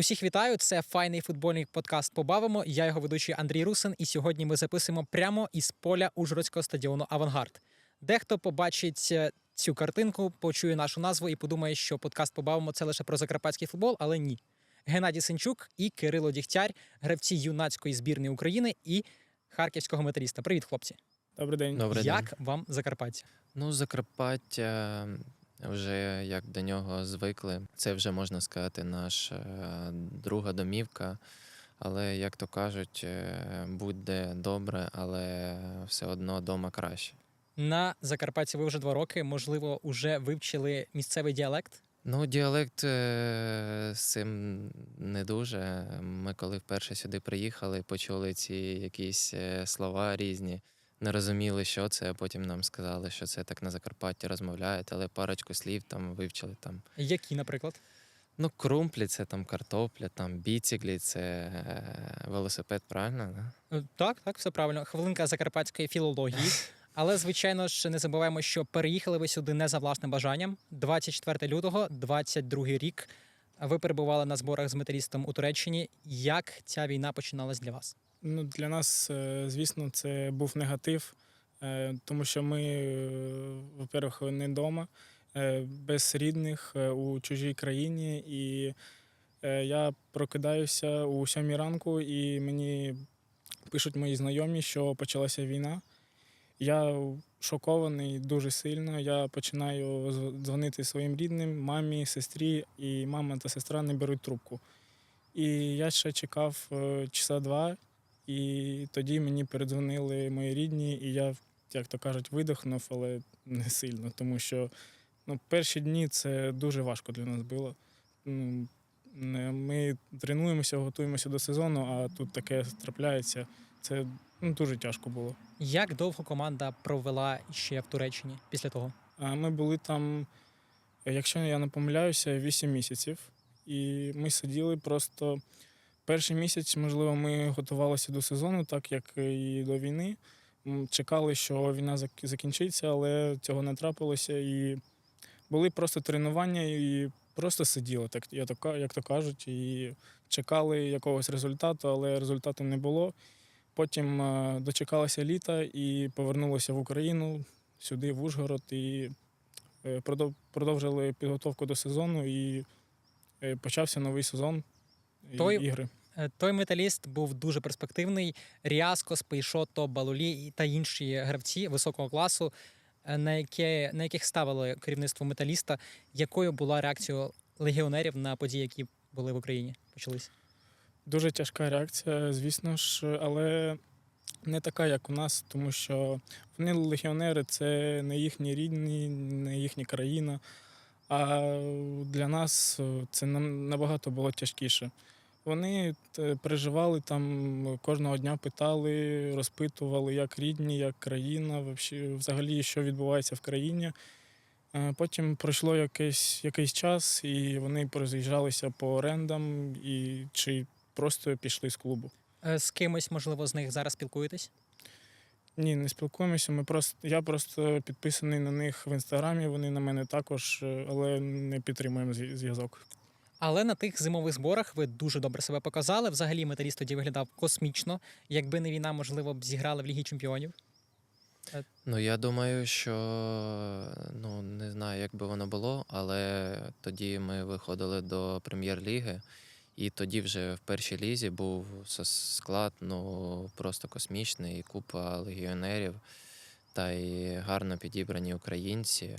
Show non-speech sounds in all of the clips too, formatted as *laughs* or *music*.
Усіх вітаю. Це файний футбольний подкаст Побавимо. Я його ведучий Андрій Русин. І сьогодні ми записуємо прямо із поля Ужгородського стадіону Авангард. Дехто побачить е, цю картинку, почує нашу назву і подумає, що подкаст Побавимо це лише про закарпатський футбол, але ні. Геннадій Сенчук і Кирило Дігтяр, гравці юнацької збірної України і харківського металіста. Привіт, хлопці! Добрий день. Добрий Як день. вам Закарпаття? Ну, Закарпаття вже як до нього звикли. Це вже можна сказати, наша е, друга домівка. Але, як то кажуть, е, будь-де добре, але все одно вдома краще. На Закарпатті ви вже два роки, можливо, уже вивчили місцевий діалект. Ну, діалект е, з цим не дуже. Ми коли вперше сюди приїхали, почули ці якісь слова різні. Не розуміли, що це, а потім нам сказали, що це так на Закарпатті розмовляють, але парочку слів там вивчили там. Які, наприклад? Ну, крумплі це там картопля, там біціклі, це е, велосипед, правильно? Да? Е, Так, так, все правильно. Хвилинка закарпатської філології. *laughs* Але, звичайно ж, не забуваємо, що переїхали ви сюди не за власним бажанням. 24 лютого, 22 рік. Ви перебували на зборах з металістом у Туреччині. Як ця війна починалась для вас? Ну, для нас, е, звісно, це був негатив, е, тому що ми, е, во-первых, не вдома, без рідних у чужій країні. І я прокидаюся у сьомій ранку, і мені пишуть мої знайомі, що почалася війна. Я шокований дуже сильно. Я починаю дзвонити своїм рідним, мамі, сестрі, і мама та сестра не беруть трубку. І я ще чекав часа два, і тоді мені передзвонили мої рідні, і я, як то кажуть, видихнув, але не сильно, тому що ну, перші дні це дуже важко для нас було. Ну, ми тренуємося, готуємося до сезону, а тут таке трапляється. Це ну, дуже тяжко було. Як довго команда провела ще в Туреччині після того? Ми були там, якщо я не помиляюся, 8 місяців. І ми сиділи просто перший місяць, можливо, ми готувалися до сезону, так як і до війни. Чекали, що війна закінчиться, але цього не трапилося. І були просто тренування і просто сиділи, так як то кажуть, і чекали якогось результату, але результату не було. Потім е, дочекалися літа і повернулися в Україну сюди, в Ужгород, і е, продовжили підготовку до сезону, і е, почався новий сезон Той- ігри. Е, Той металіст був дуже перспективний. Ріаскос, Пейшото, Балулі та інші гравці високого класу, е, на, яке, на яких ставили керівництво металіста. Якою була реакція легіонерів на події, які були в Україні? Почались? Дуже тяжка реакція, звісно ж, але не така, як у нас, тому що вони легіонери це не їхні рідні, не їхня країна. А для нас е, це нам набагато було тяжкіше. Вони е, переживали там кожного дня, питали, розпитували, як рідні, як країна, взагалі, що відбувається в країні. Е, Потім пройшло якийсь, якийсь час, і вони пороз'їжджалися по орендам і чи просто пішли з клубу. Е, З кимось, можливо, з них зараз спілкуєтесь? Ні, не спілкуємося. Ми просто я просто підписаний на них в інстаграмі. Вони на мене також, але не підтримуємо зв'язок. Але на тих зимових зборах ви дуже добре себе показали. Взагалі металіст тоді виглядав космічно. Якби не війна, можливо, б зіграли в Лігі Чемпіонів. Ну, я думаю, що ну не знаю, як би воно було, але тоді ми виходили до прем'єр-ліги, і тоді вже в першій лізі був склад ну просто космічний, купа легіонерів, та й гарно підібрані українці.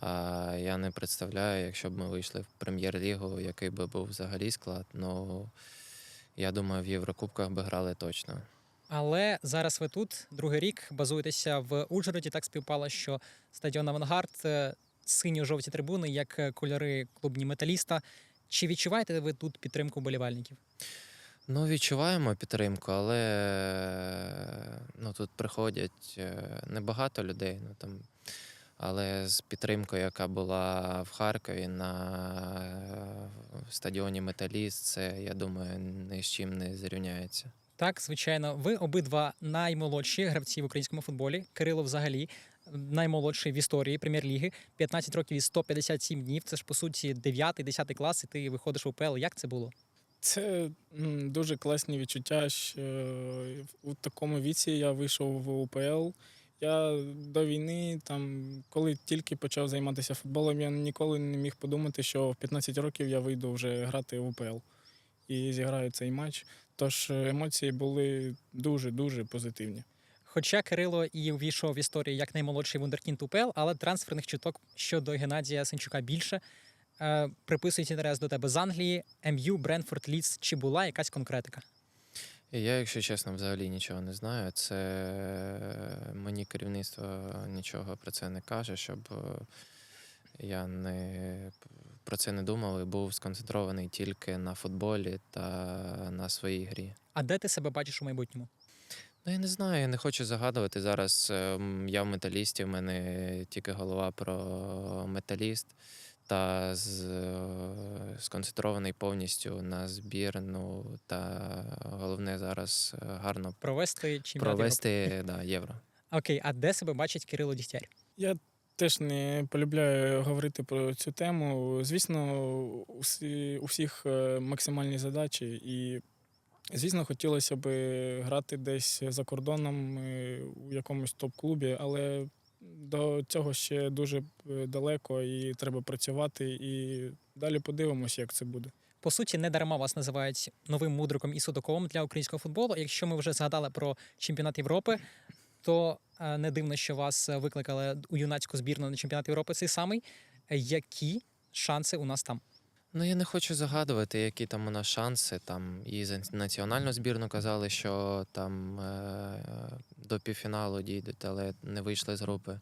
А я не представляю, якщо б ми вийшли в прем'єр-лігу, який би був взагалі склад. Ну я думаю, в Єврокубках би грали точно. Але зараз ви тут другий рік базуєтеся в Ужгороді. Так співпало, що стадіон Авангард, е, синьо-жовті трибуни, як е, кольори клубні металіста. Чи відчуваєте ви тут підтримку болівальників? Ну, відчуваємо підтримку, але ну, тут приходять е, небагато людей. Ну, там, але з підтримкою, яка була в Харкові на е, стадіоні Металіст, це, я думаю, ні з чим не зрівняється. Так, звичайно, ви обидва наймолодші гравці в українському футболі. Кирило взагалі наймолодший в історії прем'єр-ліги. 15 років і 157 днів. Це ж по суті 9-10 клас, і ти виходиш в УПЛ. Як це було? Це дуже класні відчуття. що е, у такому віці я вийшов в УПЛ. Я до війни, там, коли тільки почав займатися футболом, я ніколи не міг подумати, що в 15 років я вийду вже грати в УПЛ і зіграю цей матч. Тож е, емоції були дуже-дуже позитивні. Хоча Кирило і увійшов в історію як наймолодший вундеркінд УПЛ, але трансферних чуток щодо Геннадія Сенчука більше. Е, приписують інтерес до тебе з Англії, МЮ, Бренфорд, Ліц. Чи була якась конкретика? Я, якщо чесно, взагалі нічого не знаю. Це е, мені керівництво нічого про це не каже, щоб е, я не про це не думав і був сконцентрований тільки на футболі та на своїй грі. А де ти себе бачиш у майбутньому? Ну, я не знаю, я не хочу загадувати. Зараз е, я в металісті, в мене тільки голова про металіст. Та з, сконцентрований повністю на збірну, та головне зараз е, гарно Провести чемпіонат провести да, євро. Окей, а де себе бачить Кирило Дігтяр? Я теж не полюбляю говорити про цю тему. Звісно, усі, у всіх е, максимальні задачі, і, звісно, хотілося б грати десь за кордоном е, у якомусь топ-клубі, але до цього ще дуже е, далеко і треба працювати. І далі подивимося, як це буде. По суті, не дарма вас називають новим мудриком і судоковим для українського футболу. Якщо ми вже згадали про чемпіонат Європи, то е, не дивно, що вас викликали у юнацьку збірну на чемпіонат Європи цей самий. Е, Які шанси у нас там? Ну, я не хочу загадувати, які там у нас шанси. Там і за національну збірну казали, що там е, до півфіналу дійдуть, але не вийшли з групи.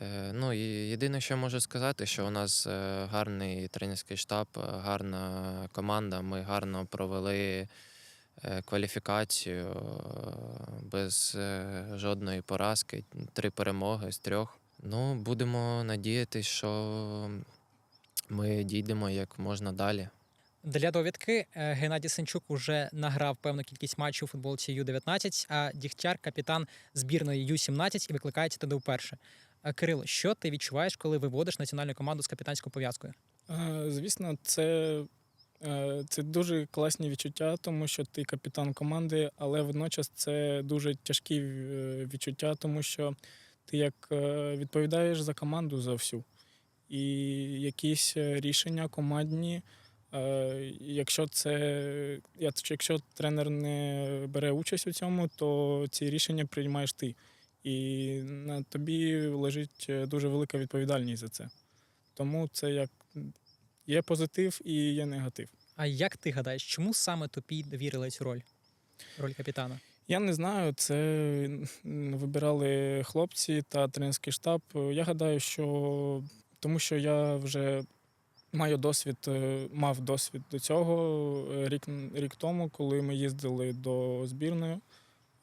Е, ну і єдине, що можу сказати, що у нас е, гарний тренерський штаб, гарна команда. Ми гарно провели е, кваліфікацію е, без жодної поразки, три перемоги з трьох. Ну, будемо надіятися, що ми дійдемо як можна далі. Для довідки е, Геннадій Сенчук уже награв певну кількість матчів у футболці Ю-19, а Дігтяр капітан збірної Ю-17 і викликається туди вперше. Е, Кирило, що ти відчуваєш, коли виводиш національну команду з капітанською пов'язкою? Е, Звісно, це, це дуже класні відчуття, тому що ти капітан команди, але водночас це дуже тяжкі відчуття, тому що ти як відповідаєш за команду за всю. І якісь е, рішення командні, е, якщо це якщо тренер не бере участь у цьому, то ці рішення приймаєш ти. І на тобі лежить е, дуже велика відповідальність за це. Тому це як є позитив і є негатив. А як ти гадаєш, чому саме тобі довірили цю роль? Роль капітана? Я не знаю, це вибирали хлопці та тренерський штаб. Я гадаю, що тому що я вже маю досвід, е, мав досвід до цього е, рік, рік тому, коли ми їздили до збірної.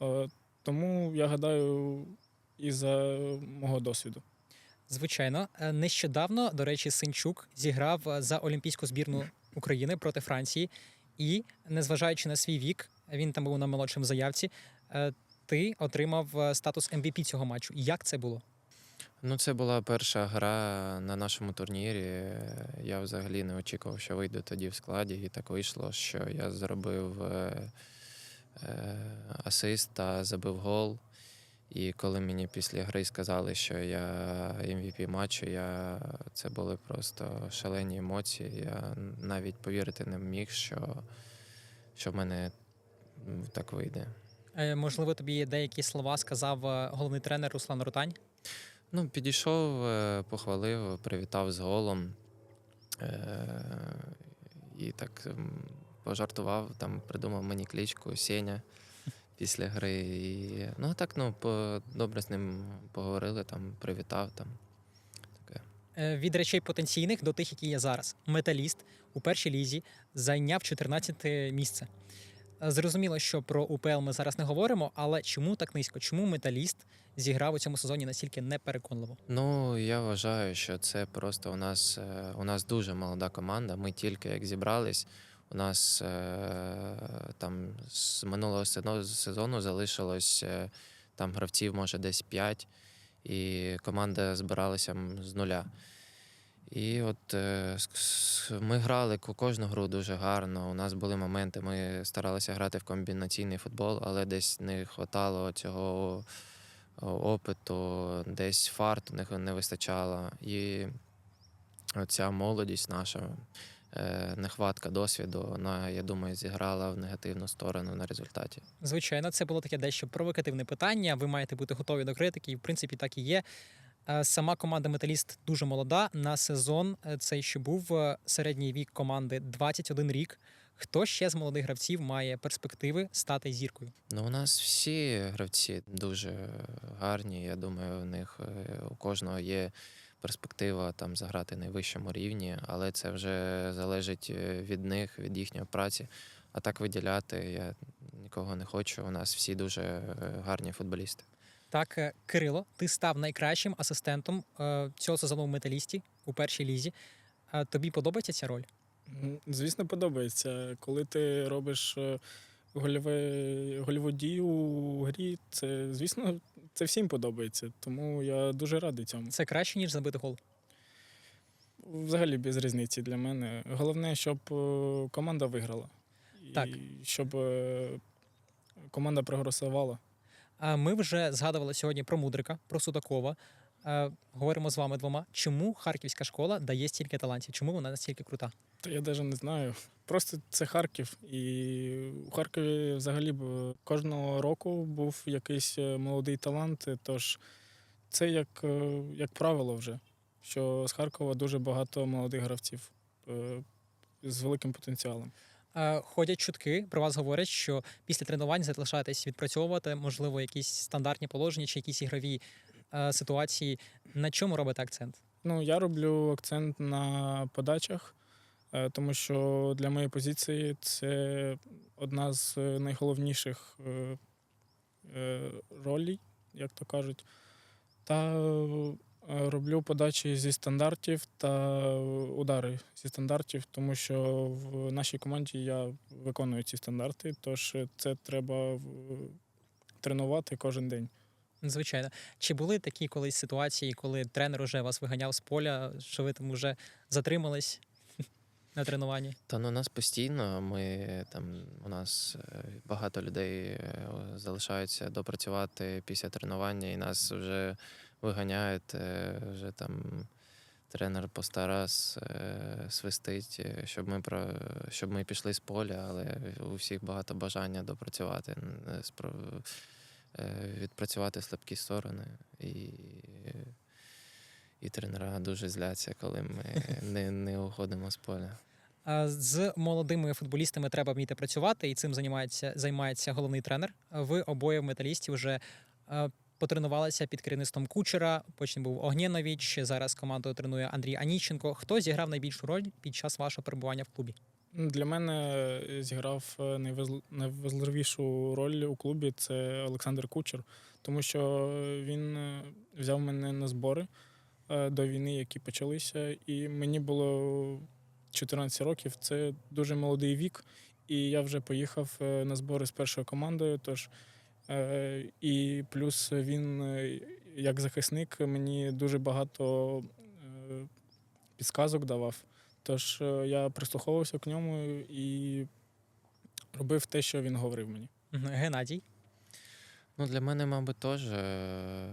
Е, Тому я гадаю, і за мого досвіду. Звичайно, нещодавно, до речі, Синчук зіграв за олімпійську збірну України проти Франції, і, незважаючи на свій вік, він там був на молодшому заявці. Ти отримав статус MVP цього матчу. Як це було? Ну, це була перша гра на нашому турнірі. Я взагалі не очікував, що вийду тоді в складі, і так вийшло, що я зробив е, е, асист та забив гол. І коли мені після гри сказали, що я MVP матчу, я... це були просто шалені емоції. Я навіть повірити не міг, що, що в мене так вийде. Е, Можливо, тобі деякі слова сказав е, головний тренер Руслан Ротань. Ну, підійшов, е, похвалив, привітав з голом. Е, І так пожартував, там придумав мені кличку Сеня після гри. І, ну, а так, ну, по, добре з ним поговорили, там, привітав там. Е, Від речей потенційних до тих, які є зараз. Металіст у першій лізі зайняв 14 місце. Е, Зрозуміло, що про УПЛ ми зараз не говоримо, але чому так низько? Чому металіст зіграв у цьому сезоні настільки непереконливо? Ну, я вважаю, що це просто у нас, е, у нас дуже молода команда. Ми тільки як зібрались. У нас е, там з минулого сезону залишилось там гравців, може, десь 5, і команда збиралася з нуля. І от е, ми грали ко- кожну гру дуже гарно. У нас були моменти, ми старалися грати в комбінаційний футбол, але десь не вистачало цього опиту, десь фарту не, вистачало. І оця молодість наша, е, нехватка досвіду, вона, я думаю, зіграла в негативну сторону на результаті. Звичайно, це було таке дещо провокативне питання. Ви маєте бути готові до критики, і в принципі так і є. Е, Сама команда Металіст дуже молода. На сезон е, цей що був е, середній вік команди 21 рік. Хто ще з молодих гравців має перспективи стати зіркою? Ну, у нас всі гравці дуже гарні. Я думаю, у них у кожного є перспектива там заграти на найвищому рівні, але це вже залежить від них, від їхньої праці. А так виділяти я нікого не хочу. У нас всі дуже гарні футболісти. Так, е, Кирило, ти став найкращим асистентом е, цього сезону в металісті у першій лізі. Е, Тобі подобається ця роль? Звісно, подобається. Коли ти робиш гольове, гольову дію у грі, це, звісно, це всім подобається. Тому я дуже радий цьому. Це краще ніж забити гол. Взагалі без різниці для мене. Головне, щоб команда виграла. І Так. щоб е, команда прогресувала. Ми вже згадували сьогодні про Мудрика, про Судакова. Е, Говоримо з вами двома. Чому харківська школа дає стільки талантів? Чому вона настільки крута? Та я навіть не знаю. Просто це Харків. І у Харкові взагалі кожного року був якийсь е, молодий талант. Тож це як, е, як правило вже, що з Харкова дуже багато молодих гравців з великим потенціалом. Е, Ходять чутки, про вас говорять, що після тренувань залишаєтесь відпрацьовувати, можливо, якісь стандартні положення чи якісь ігрові е, ситуації. На чому робите акцент? Ну, я роблю акцент на подачах, е, тому що для моєї позиції це одна з найголовніших ролей, як то кажуть. Та роблю подачі зі стандартів та удари зі стандартів, тому що в нашій команді я виконую ці стандарти, тож це треба тренувати кожен день. Звичайно. Чи були такі колись ситуації, коли тренер уже вас виганяв з поля, що ви там вже затримались *laughs* на тренуванні? Та ну нас постійно. Ми там у нас е, багато людей е, залишаються допрацювати після тренування, і нас вже виганяють. е, Вже там тренер постарас е, свистить, е, щоб ми про щоб ми пішли з поля, але у всіх багато бажання допрацювати, відпрацювати слабкі сторони. І, і тренера дуже зляться, коли ми *laughs* не, не уходимо з поля. З молодими футболістами треба вміти працювати, і цим займається, займається головний тренер. Ви обоє в металісті вже потренувалися під керівництвом кучера. Потім був Огнєнович. Зараз командою тренує Андрій Аніченко. Хто зіграв найбільшу роль під час вашого перебування в клубі? Для мене зіграв е, найважливішу роль у клубі це Олександр Кучер, тому що він е, взяв мене на збори е, до війни, які почалися, і мені було 14 років. Це дуже молодий вік, і я вже поїхав е, на збори з першою командою. Тож е, і плюс він, е, як захисник, мені дуже багато е, підсказок давав. Тож е, я прислуховувався к ньому і робив те, що він говорив мені. Геннадій. Ну, для мене, мабуть, теж е,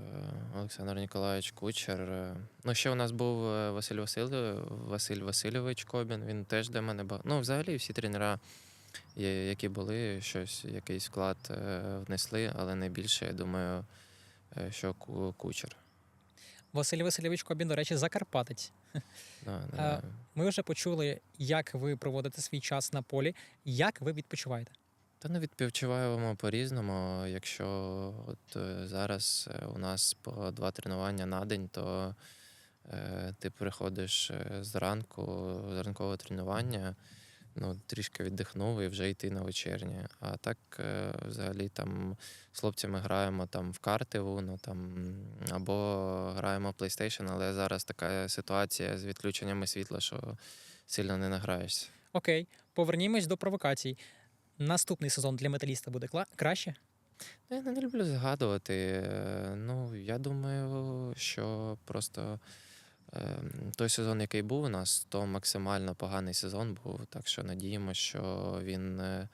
Олександр Ніколаєвич Кучер. Е, Ну, ще у нас був е, Василь Василь, Василь Васильович Кобін. Він теж для мене багато. Ну, взагалі, всі тренера, які були, щось, якийсь вклад е, внесли, але найбільше, я думаю, е, що Кучер. Василь Васильович Кобін, до речі, Закарпатець. Да, не А, знаю. Ми вже почули, як ви проводите свій час на полі. Як ви відпочиваєте? Та ну відпочиваємо по-різному. Якщо от е, зараз е, у нас по два тренування на день, то е, ти приходиш е, зранку, зранкове тренування, ну, трішки віддихнув і вже йти на вечірнє. А так, е, взагалі, там з хлопцями граємо там в карти Uno, там, або граємо в PlayStation, але зараз така ситуація з відключеннями світла, що сильно не награєшся. Окей, повернімось до провокацій. Наступний сезон для металіста буде кла- краще? Я не люблю згадувати. Е, Ну, я думаю, що просто Той сезон, який був у нас, то максимально поганий сезон був. Так що надіємося, що він е,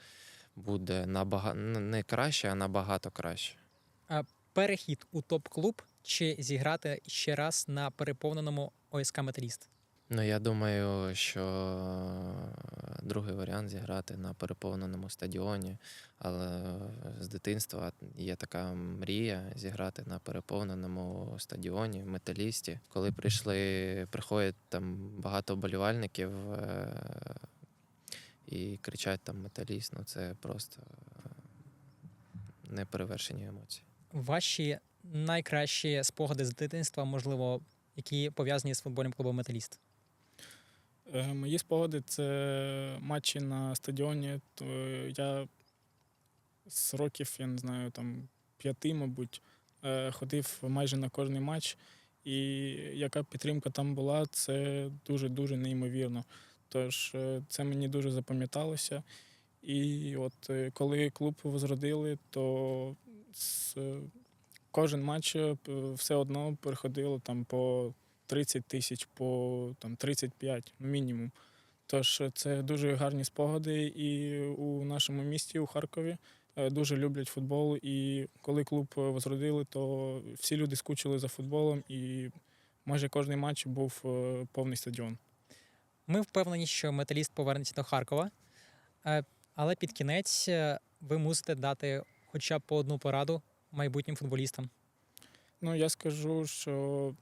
буде набагато не краще, а набагато краще. Перехід у топ-клуб чи зіграти ще раз на переповненому ОСК Металіст? Ну, я думаю, що другий варіант зіграти на переповненому стадіоні, але з дитинства є така мрія зіграти на переповненому стадіоні, в металісті. Коли прийшли, приходять там багато вболівальників е, і кричать там металіст, ну це просто е, неперевершені емоції. Ваші найкращі спогади з дитинства, можливо, які пов'язані з футбольним клубом Металіст? Е, Мої спогади це матчі на стадіоні. То я з років, я не знаю, там п'яти, мабуть, е, ходив майже на кожний матч. І яка підтримка там була, це дуже-дуже неймовірно. Тож е, це мені дуже запам'яталося. І от коли клуб возродили, то з, кожен матч все одно приходило там по 30 тисяч, по там 35 ну, мінімум. Тож е, це дуже гарні спогади, і у нашому місті, у Харкові, е, дуже люблять футбол. І коли клуб е, возродили, то всі люди скучили за футболом, і майже кожен матч був повний стадіон. Ми впевнені, що металіст повернеться до Харкова, але під кінець ви мусите дати хоча б по одну пораду майбутнім футболістам. Ну, я скажу, що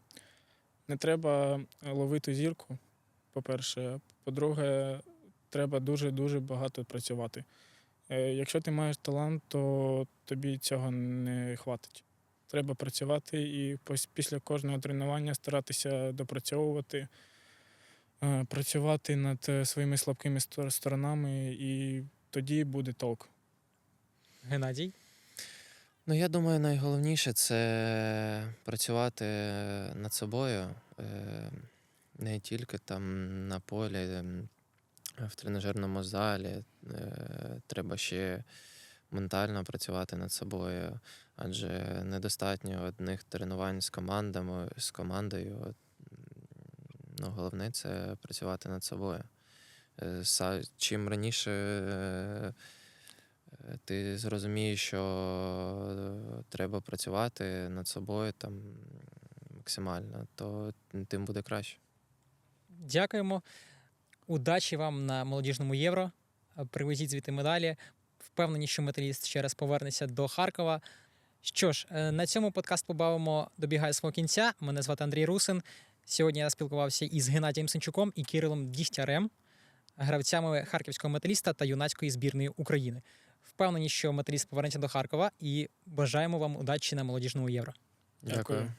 не треба ловити зірку, по-перше. По-друге, треба дуже-дуже багато працювати. Е, Якщо ти маєш талант, то тобі цього не хватить. Треба працювати і після кожного тренування старатися допрацьовувати, е, працювати над е, своїми слабкими сторонами, і тоді буде толк. Геннадій, Ну, я думаю, найголовніше це працювати над собою е, не тільки там на полі, в тренажерному залі. Е, Треба ще ментально працювати над собою, адже недостатньо одних тренувань з командами, з командою. Ну, головне це працювати над собою. Е, Чим раніше е, Е, Ти зрозумієш, що е, треба працювати над собою там максимально, то тим буде краще. дякуємо. Удачі вам на молодіжному євро. Привезіть звідти медалі. Впевнені, що металіст ще раз повернеться до Харкова. Що ж, е, на цьому подкаст побавимо добігає свого кінця. Мене звати Андрій Русин. Сьогодні я спілкувався із Геннадієм Сенчуком і Кирилом Дігтярем, гравцями харківського металіста та юнацької збірної України. Впевнені, що металіст повернеться до Харкова і бажаємо вам удачі на молодіжному євро. Дякую.